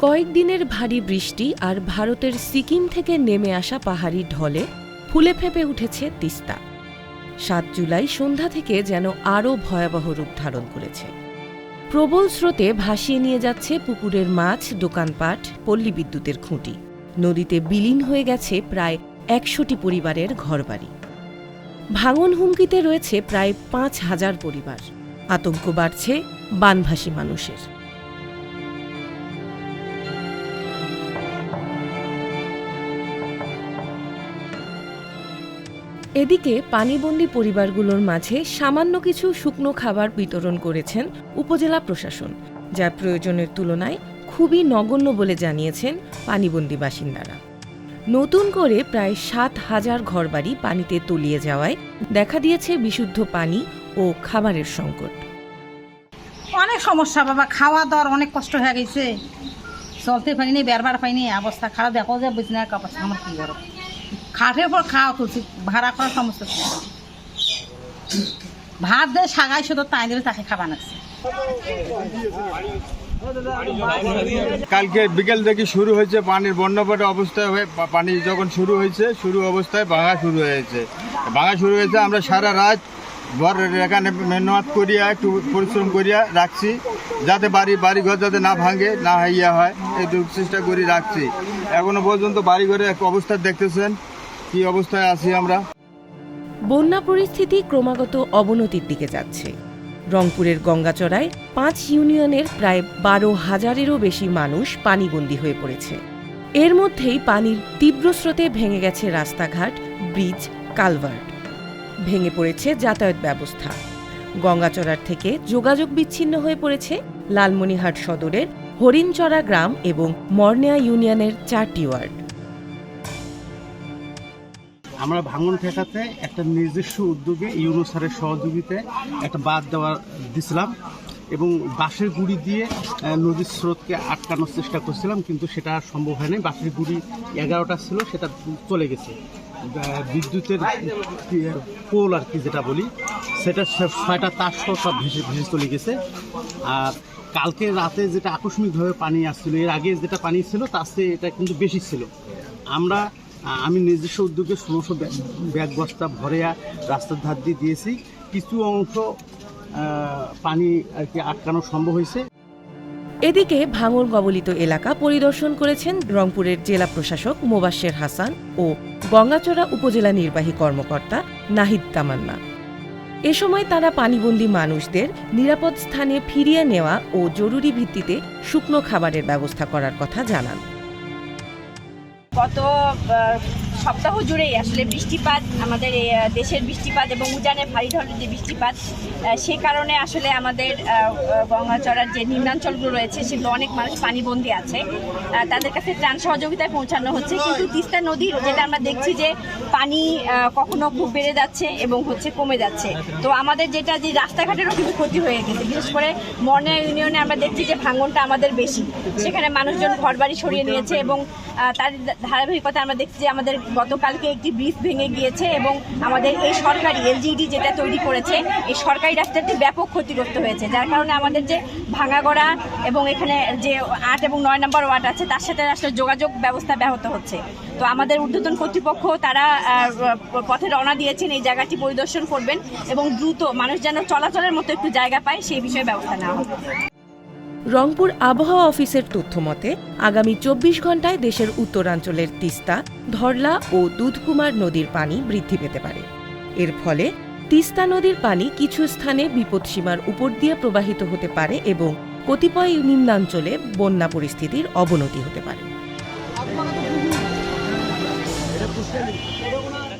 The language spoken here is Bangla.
কয়েকদিনের ভারী বৃষ্টি আর ভারতের সিকিম থেকে নেমে আসা পাহাড়ি ঢলে ফুলে ফেঁপে উঠেছে তিস্তা। সাত জুলাই সন্ধ্যা থেকে যেন আরও ভয়াবহ রূপ ধারণ করেছে। প্রবল স্রোতে ভাসিয়ে নিয়ে যাচ্ছে পুকুরের মাছ, দোকানপাট, পল্লী বিদ্যুতের খুঁটি। নদীতে বিলীন হয়ে গেছে প্রায় একশোটি পরিবারের ঘরবাড়ি। ভাঙন হুমকিতে রয়েছে প্রায় পাঁচ হাজার পরিবার। আতঙ্ক বাড়ছে বানভাসী মানুষের। এদিকে পানিবন্দী পরিবারগুলোর মাঝে সামান্য কিছু শুকনো খাবার বিতরণ করেছেন উপজেলা প্রশাসন যা প্রয়োজনের তুলনায় খুবই নগণ্য বলে জানিয়েছেন পানিবন্দী বাসিন্দারা। নতুন করে প্রায় সাত হাজার ঘরবাড়ি পানিতে তলিয়ে যাওয়ায় দেখা দিয়েছে বিশুদ্ধ পানি ও খাবারের সংকট। অনেক সমস্যা, বাবা। খাওয়া দাওয়ার অনেক কষ্ট হয়ে গেছে। চলতে পারিনি, বেরবার পাইনি, অবস্থা খারাপ। দেখো যে বুঝি না আমার কি করো খাটের পর খাওয়া তুলছি ভাড়া করার সমস্ত কিছু। ভাত দিয়ে সাগাই শুধু তাই দিলে তাকে খাবার নাকছে কালকে বিকেল থেকে শুরু হয়েছে, পানির বন্যাপটে অবস্থায় হয়ে পানি যখন শুরু হয়েছে, শুরু অবস্থায় ভাঙা শুরু হয়েছে। ভাঙা শুরু হয়েছে, আমরা সারা রাত ঘর এখানে মেহনত করিয়া, একটু পরিশ্রম করিয়া রাখছি, যাতে বাড়ি বাড়িঘর যাতে না ভাঙে, না ইয়া হয় একটু চেষ্টা করি রাখছি। এখনও পর্যন্ত বাড়িঘরে এক অবস্থা দেখতেছেন কি অবস্থায় আছি আমরা? বন্যা পরিস্থিতি ক্রমাগত অবনতির দিকে যাচ্ছে। রংপুরের গঙ্গাচড়ায় পাঁচ ইউনিয়নের প্রায় বারো হাজারেরও বেশি মানুষ পানিবন্দী হয়ে পড়েছে। এর মধ্যেই পানির তীব্র স্রোতে ভেঙে গেছে রাস্তাঘাট, ব্রিজ, কালভার্ট। ভেঙে পড়েছে যাতায়াত ব্যবস্থা। গঙ্গাচড়ার থেকে যোগাযোগ বিচ্ছিন্ন হয়ে পড়েছে লালমনিহাট সদরের হরিণচড়া গ্রাম এবং মর্নেয়া ইউনিয়নের চারটি ওয়ার্ড। আমরা ভাঙন ঠেকাতে একটা নিজস্ব উদ্যোগে ইউনোসারের সহযোগিতায় একটা বাদ দেওয়া দিছিলাম এবং বাঁশের গুড়ি দিয়ে নদীর স্রোতকে আটকানোর চেষ্টা করছিলাম, কিন্তু সেটা আর সম্ভব হয়নি। বাঁশের গুড়ি এগারোটা ছিল, সেটা চলে গেছে। বিদ্যুতের পোল আর কি যেটা বলি, সেটা ছয়টা তার সহ সব ভেসে ভেসে চলে গেছে। আর কালকে রাতে যেটা আকস্মিকভাবে পানি আসছিল, এর আগে যেটা পানি ছিল, তার চেয়ে এটা কিন্তু বেশি ছিল। আমরা আমি নিজস্ব উদ্যোগে ষোলোশো ব্যাগ বস্তা ভরে রাস্তার ধার দিয়ে দিয়েছি। কিছু অংশ পানি আর কি আটকানো সম্ভব হয়েছে। এদিকে ভাঙর কবলিত এলাকা পরিদর্শন করেছেন রংপুরের জেলা প্রশাসক মোবাশ্বের হাসান ও গঙ্গাচড়া উপজেলা নির্বাহী কর্মকর্তা নাহিদ তামান্না। এ সময় তারা পানিবন্দী মানুষদের নিরাপদ স্থানে ফিরিয়ে নেওয়া ও জরুরি ভিত্তিতে শুকনো খাবারের ব্যবস্থা করার কথা জানান। গত সপ্তাহ জুড়েই আসলে বৃষ্টিপাত, আমাদের দেশের বৃষ্টিপাত এবং উজানে ভারী ধরনের যে বৃষ্টিপাত সে কারণে আসলে আমাদের গঙ্গাচড়ার যে নিম্নাঞ্চলগুলো রয়েছে, সেগুলো অনেক মানুষ পানিবন্দী আছে। তাদের কাছে ত্রাণ সহযোগিতায় পৌঁছানো হচ্ছে। কিন্তু তিস্তা নদীর, যেটা আমরা দেখছি যে পানি কখনো খুব বেড়ে যাচ্ছে এবং হচ্ছে কমে যাচ্ছে। তো আমাদের যেটা যে রাস্তাঘাটেরও কিন্তু ক্ষতি হয়ে গেছে। বিশেষ করে মর্নিয়া ইউনিয়নে আমরা দেখছি যে ভাঙনটা আমাদের বেশি। সেখানে মানুষজন ঘরবাড়ি সরিয়ে নিয়েছে এবং তার ধারাবাহিকতা আমরা দেখছি যে আমাদের গতকালকে একটি ব্রিজ ভেঙে গিয়েছে এবং আমাদের এই সরকারি এলজিডি যেটা তৈরি করেছে, এই সরকারি রাস্তাটি ব্যাপক ক্ষতিগ্রস্ত হয়েছে। যার কারণে আমাদের যে ভাঙাগড়া এবং এখানে যে আট এবং নয় নম্বর ওয়ার্ড আছে, তার সাথে আসলে যোগাযোগ ব্যবস্থা ব্যাহত হচ্ছে। তো আমাদের ঊর্ধ্বতন কর্তৃপক্ষ তারা পথে রওনা দিয়েছেন, এই জায়গাটি পরিদর্শন করবেন এবং দ্রুত মানুষ যেন চলাচলের মতো একটু জায়গা পায়, সেই বিষয়ে ব্যবস্থা নেওয়া হবে। রংপুর আবহাওয়া অফিসের তথ্য মতে, আগামী চব্বিশ ঘন্টায় দেশের উত্তরাঞ্চলের তিস্তা, ধরলা ও দুধকুমার নদীর পানি বৃদ্ধি পেতে পারে। এর ফলে তিস্তা নদীর পানি কিছু স্থানে বিপদসীমার উপর দিয়ে প্রবাহিত হতে পারে এবং কতিপয় নিম্নাঞ্চলে বন্যা পরিস্থিতির অবনতি হতে পারে। どうも。